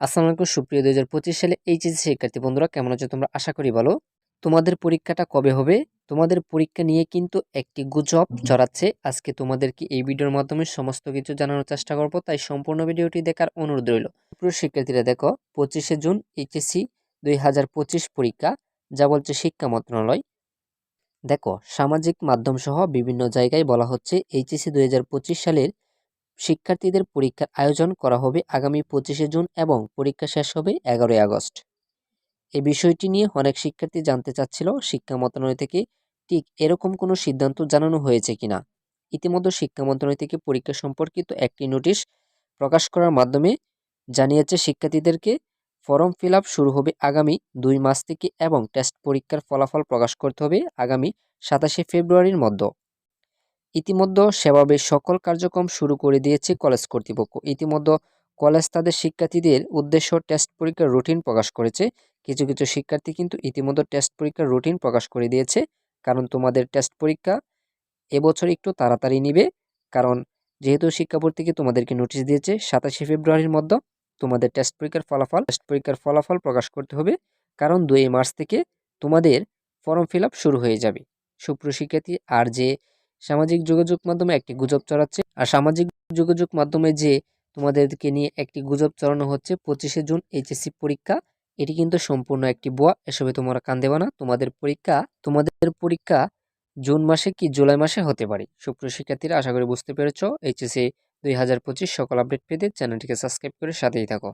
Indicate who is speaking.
Speaker 1: আসসালামু সুপ্রিয় দুই হাজার পঁচিশ সালে এইচএসসি শিক্ষার্থী বন্ধুরা, কেমন আছো তোমরা? আশা করি ভালো। তোমাদের পরীক্ষাটা কবে হবে? তোমাদের পরীক্ষা নিয়ে কিন্তু একটি গুজব ছড়াচ্ছে। আজকে তোমাদেরকে এই ভিডিওর মাধ্যমে সমস্ত কিছু জানানোর চেষ্টা করব, তাই সম্পূর্ণ ভিডিওটি দেখার অনুরোধ রইল। প্রিয় শিক্ষার্থীরা, দেখো, পঁচিশে জুন এইচএসসি দুই পরীক্ষা, যা বলছে শিক্ষা মন্ত্রণালয়। দেখো, সামাজিক মাধ্যম সহ বিভিন্ন জায়গায় বলা হচ্ছে এইচএসসি দুই সালের শিক্ষার্থীদের পরীক্ষার আয়োজন করা হবে আগামী পঁচিশে জুন এবং পরীক্ষা শেষ হবে এগারোই আগস্ট। এই বিষয়টি নিয়ে অনেক শিক্ষার্থী জানতে চাচ্ছিল, শিক্ষা মন্ত্রণালয় থেকে ঠিক এরকম কোনো সিদ্ধান্ত জানানো হয়েছে কিনা। ইতিমধ্যে শিক্ষা মন্ত্রণালয় থেকে পরীক্ষা সম্পর্কিত একটি নোটিশ প্রকাশ করার মাধ্যমে জানিয়েছে শিক্ষার্থীদেরকে ফর্ম ফিল শুরু হবে আগামী দুই মাস থেকে এবং টেস্ট পরীক্ষার ফলাফল প্রকাশ করতে হবে আগামী সাতাশে ফেব্রুয়ারির মধ্যে। ইতিমধ্যে সেভাবে সকল কার্যক্রম শুরু করে দিয়েছে কলেজ কর্তৃপক্ষ। ইতিমধ্যে কলেজ তাদের শিক্ষার্থীদের উদ্দেশ্য টেস্ট পরীক্ষার রুটিন প্রকাশ করেছে। কিছু কিছু শিক্ষার্থী কিন্তু ইতিমধ্যে টেস্ট পরীক্ষার রুটিন প্রকাশ করে দিয়েছে। কারণ তোমাদের টেস্ট পরীক্ষা এবছর একটু তাড়াতাড়ি নিবে। কারণ যেহেতু শিক্ষা বোর্ড থেকে তোমাদেরকে নোটিশ দিয়েছে, সাতাশে ফেব্রুয়ারির মধ্যে তোমাদের টেস্ট পরীক্ষার ফলাফল টেস্ট পরীক্ষার ফলাফল প্রকাশ করতে হবে। কারণ দুই মার্চ থেকে তোমাদের ফর্ম ফিল শুরু হয়ে যাবে। সুপ্রশিক্ষার্থী আর যে সামাজিক যোগাযোগ মাধ্যমে একটি গুজব চড়াচ্ছে আর সামাজিক যোগাযোগ মাধ্যমে যে তোমাদেরকে নিয়ে একটি গুজব চড়ানো হচ্ছে, পঁচিশে জুন এইচএসসি পরীক্ষা, এটি কিন্তু সম্পূর্ণ একটি বোয়া এসবে তোমরা কান দেবা না তোমাদের পরীক্ষা তোমাদের পরীক্ষা জুন মাসে কি জুলাই মাসে হতে পারে? সুপ্রিয় শিক্ষার্থীরা, আশা করি বুঝতে পেরেছ। এইচএসসি দুই হাজার পঁচিশ সকল আপডেট পেতে চ্যানেলটিকে সাবস্ক্রাইব করে সাথেই থাকো।